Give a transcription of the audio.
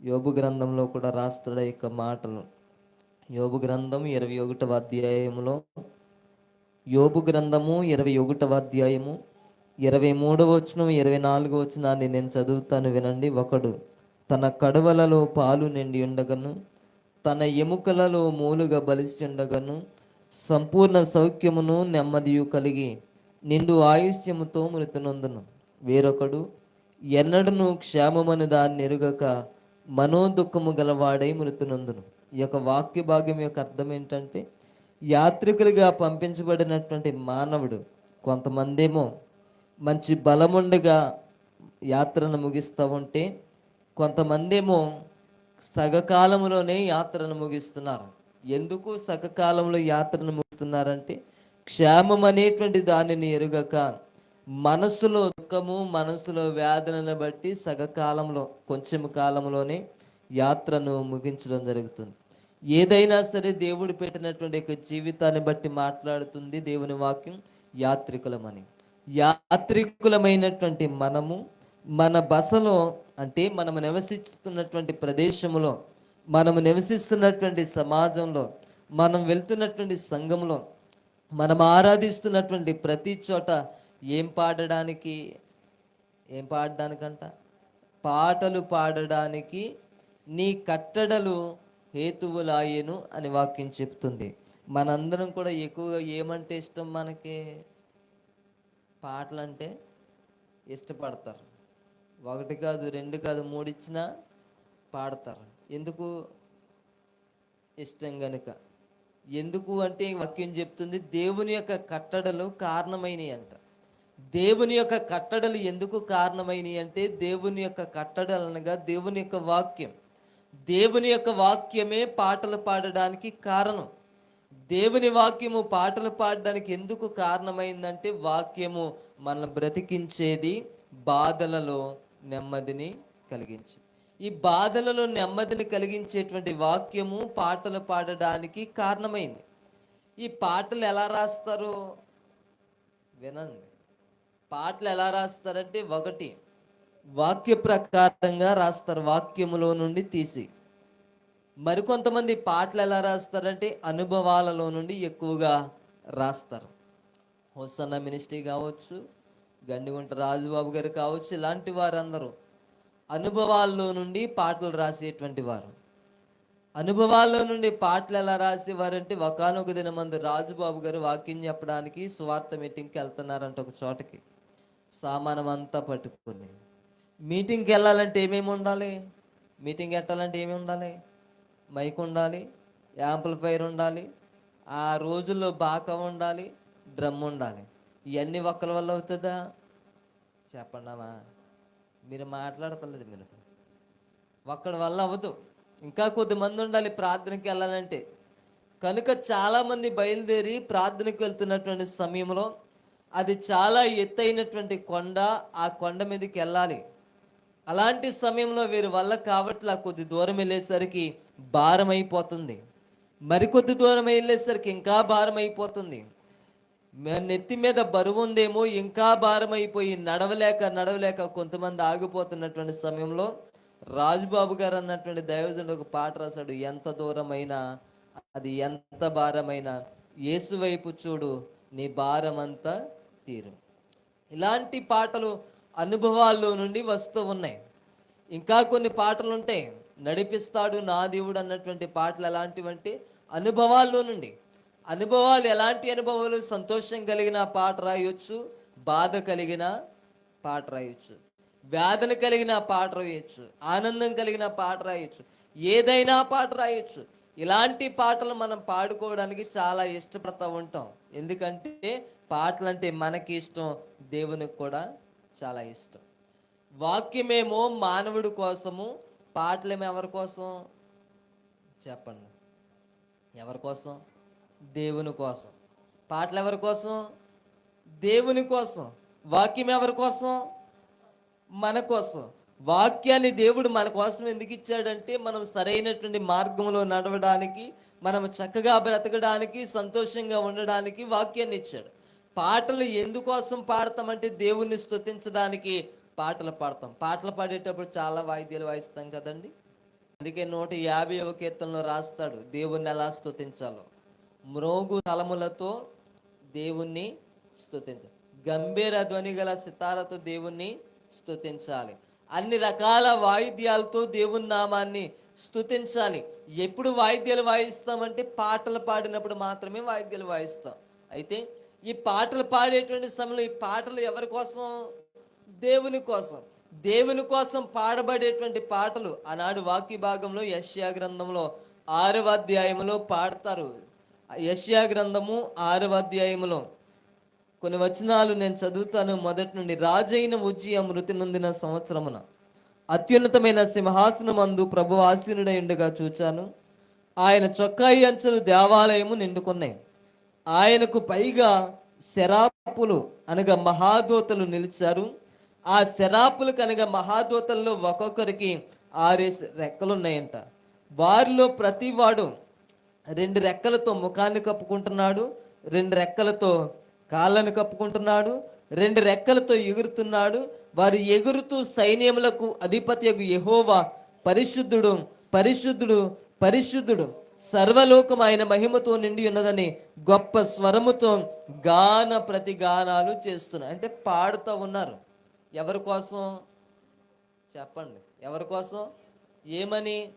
యోబు గ్రంథంలో కూడా రాస్తాడు యొక్క మాటలు. యోబు గ్రంథం ఇరవై ఒకటవ అధ్యాయములో. యోబు గ్రంథము ఇరవై ఒకటవ అధ్యాయము. ఇరవై మూడవ వచనం ఇరవై నాలుగో వచనాన్ని నేను చదువుతాను వినండి. ఒకడు తన కడవలలో పాలు నిండి ఉండగను తన ఎముకలలో మూలుగా బలిసి ఉండగను సంపూర్ణ సౌఖ్యమును నెమ్మదియు కలిగి నిండు ఆయుష్యముతో మృతునందును వేరొకడు ఎన్నడను క్షేమమని దాన్ని ఎరుగక మనోదుఖము గలవాడై మృతునందును. ఈ యొక్క వాక్య భాగ్యం యొక్క అర్థం ఏంటంటే యాత్రికులుగా పంపించబడినటువంటి మానవుడు కొంతమందేమో మంచి బలముండగా యాత్రను ముగిస్తూ ఉంటే కొంతమందేమో సగకాలంలోనే యాత్రను ముగిస్తున్నారు. ఎందుకు సగకాలంలో యాత్రను ముగిస్తున్నారంటే క్షేమం అనేటువంటి దానిని ఎరుగక మనసులో దుఃఖము మనసులో వేదనను బట్టి సగకాలంలో కొంచెం కాలంలోనే యాత్రను ముగించడం జరుగుతుంది. ఏదైనా సరే దేవుడు పెట్టినటువంటి యొక్క జీవితాన్ని బట్టి మాట్లాడుతుంది దేవుని వాక్యం యాత్రికులమని. యాత్రికులమైనటువంటి మనము మన బసలో అంటే మనము నివసిస్తున్నటువంటి ప్రదేశంలో మనము నివసిస్తున్నటువంటి సమాజంలో మనం వెళ్తున్నటువంటి సంఘంలో మనం ఆరాధిస్తున్నటువంటి ప్రతి చోట ఏం పాడడానికి ఏం పాడడానికంట? పాటలు పాడడానికి నీ కట్టడలు హేతువులాయను అని వాక్యం చెప్తుంది. మనందరం కూడా ఎక్కువగా ఏమంటే ఇష్టం మనకి? పాటలు అంటే ఇష్టపడతారు. ఒకటి కాదు రెండు కాదు మూడు ఇచ్చినా పాడతారు. ఎందుకు? ఇష్టం గనుక. ఎందుకు అంటే వాక్యం చెప్తుంది దేవుని యొక్క కట్టడలు కారణమైనవి అంట దేవుని యొక్క కట్టడలు ఎందుకు కారణమైనవి అంటే దేవుని యొక్క కట్టడలు అనగా దేవుని యొక్క వాక్యం. దేవుని యొక్క వాక్యమే పాటలు పాడడానికి కారణం. దేవుని వాక్యము పాటలు పాడడానికి ఎందుకు కారణమైందంటే వాక్యము మనల్ని బ్రతికించేది బాధలలో నెమ్మదిని కలిగించి. ఈ బాధలలో నెమ్మదిని కలిగించేటువంటి వాక్యము పాటలు పాడడానికి కారణమైంది. ఈ పాటలు ఎలా రాస్తారు వినండి. పాటలు ఎలా రాస్తారంటే ఒకటి వాక్య ప్రకారంగా రాస్తారు వాక్యములో నుండి తీసి. మరికొంతమంది పాటలు ఎలా రాస్తారంటే అనుభవాలలో నుండి ఎక్కువగా రాస్తారు. హోసన్న మినిస్ట్రీ కావచ్చు గండిగుంట రాజుబాబు గారు కావచ్చు ఇలాంటి వారందరూ అనుభవాల్లో నుండి పాటలు రాసేటువంటి వారు. అనుభవాల్లో నుండి పాటలు ఎలా రాసేవారంటే ఒకనొక దినమందు రాజుబాబు గారు వాక్యం చెప్పడానికి స్వార్థ మీటింగ్కి వెళ్తున్నారంట ఒక చోటకి. సామానం అంతా పట్టుకుని మీటింగ్కి వెళ్ళాలంటే ఏమేమి ఉండాలి? మీటింగ్ పెట్టాలంటే ఏమి ఉండాలి? మైక్ ఉండాలి యాంప్లిఫైర్ ఉండాలి ఆ రోజుల్లో బాక ఉండాలి డ్రమ్ ఉండాలి. ఇవన్నీ ఒక్కరి వల్ల అవుతుందా? చెప్పండమ్మా మీరు మాట్లాడతలేదు మీరు. ఒక్కడి వల్ల అవ్వదు. ఇంకా కొద్దిమంది ఉండాలి ప్రార్థనకి వెళ్ళాలంటే. కనుక చాలామంది బయలుదేరి ప్రార్థనకు వెళ్తున్నటువంటి సమయంలో అది చాలా ఎత్తైనటువంటి కొండ ఆ కొండ మీదకి వెళ్ళాలి. అలాంటి సమయంలో వీరి వల్ల కాబట్టి కొద్ది దూరం వెళ్ళేసరికి భారం అయిపోతుంది. మరికొద్ది దూరం వెళ్ళేసరికి ఇంకా భారం అయిపోతుంది. మే- నెత్తి మీద బరువు ఉందేమో ఇంకా భారం అయిపోయి నడవలేక నడవలేక కొంతమంది ఆగిపోతున్నటువంటి సమయంలో రాజుబాబు గారు అన్నటువంటి దైవజనుడు ఒక పాట రాశాడు ఎంత దూరమైనా అది ఎంత భారమైనా యేసు వైపు చూడు నీ భారమంతా తీరు. ఇలాంటి పాటలు అనుభవాల్లో నుండి వస్తూ ఉన్నాయి. ఇంకా కొన్ని పాటలు ఉంటాయి నడిపిస్తాడు నా దేవుడు అన్నటువంటి పాటలు ఎలాంటివంటే అనుభవాల్లో నుండి. అనుభవాలు ఎలాంటి అనుభవాలు? సంతోషం కలిగిన పాట రాయొచ్చు బాధ కలిగిన పాట రాయొచ్చు వేదన కలిగిన పాట రాయొచ్చు ఆనందం కలిగిన పాట రాయొచ్చు ఏదైనా పాట రాయొచ్చు. ఇలాంటి పాటలు మనం పాడుకోవడానికి చాలా ఇష్టపడతా ఉంటాం. ఎందుకంటే పాటలు అంటే మనకి ఇష్టం దేవునికి కూడా చాలా ఇష్టం. వాక్యమేమో మానవుడి కోసము పాటలేమో ఎవరి కోసం? చెప్పండి. ఎవరి కోసం? దేవుని కోసం. పాటలు ఎవరి కోసం? దేవుని కోసం. వాక్యం ఎవరి కోసం? మన కోసం. వాక్యాన్ని దేవుడు మన కోసం ఎందుకు ఇచ్చాడంటే మనం సరైనటువంటి మార్గంలో నడవడానికి మనం చక్కగా బ్రతకడానికి సంతోషంగా ఉండడానికి వాక్యాన్ని ఇచ్చాడు. పాటలు ఎందుకోసం పాడతామంటే దేవుణ్ణి స్తుతించడానికి పాటలు పాడతాం. పాటలు పాడేటప్పుడు చాలా వాయిద్యాలు వాయిస్తాం కదండి? అందుకే నూట యాభై కీర్తనలో రాస్తాడు దేవుణ్ణి ఎలా స్తుతించాలో? మ్రోగు తలములతో దేవుణ్ణి స్తుతించాలి. గంభీర ధ్వని గల సితారతో దేవుణ్ణి స్తుతించాలి. అన్ని రకాల వాయిద్యాలతో దేవుని నామాన్ని స్తుతించాలి. ఎప్పుడు వాయిద్యాలు వాయిస్తామంటే పాటలు పాడినప్పుడు మాత్రమే వాయిద్యాలు వాయిస్తాం. అయితే ఈ పాటలు పాడేటువంటి సమయంలో ఈ పాటలు ఎవరి కోసం? దేవుని కోసం. దేవుని కోసం పాడబడేటువంటి పాటలు ఆనాడు వాక్య భాగంలో యష్యా గ్రంథంలో ఆరవ అధ్యాయంలో పాడతారు. యష్యా గ్రంథము ఆరవ అధ్యాయంలో కొన్ని వచనాలు నేను చదువుతాను. మొదటి నుండి రాజైన ఉజ్జియ మృతి నొందిన సంవత్సరమున. అత్యున్నతమైన సింహాసనమందు ప్రభు ఆసీనుడై ఉండగా చూచాను. ఆయన చొక్కాయి అంచెలు దేవాలయము నిండుకున్నాయి. ఆయనకు పైగా శరాపులు అనగా మహాదూతలు నిలిచారు. ఆ శరాపులకు అనగా మహాదూతల్లో ఒక్కొక్కరికి ఆరేసి రెక్కలు ఉన్నాయంట వారిలో ప్రతివాడు రెండు రెక్కలతో ముఖాన్ని కప్పుకుంటున్నాడు రెండు రెక్కలతో కాళ్ళను కప్పుకుంటున్నాడు రెండు రెక్కలతో ఎగురుతున్నాడు. వారు ఎగురుతూ సైన్యములకు అధిపతి యహోవా పరిశుద్ధుడు పరిశుద్ధుడు పరిశుద్ధుడు. సర్వలోకం ఆయన మహిమతో నిండి ఉన్నదని గొప్ప స్వరముతో గాన ప్రతిగానాలు చేస్తున్నారు అంటే పాడుతూ ఉన్నారు. ఎవరి కోసం? చెప్పండి. ఎవరి కోసం? ఏమని?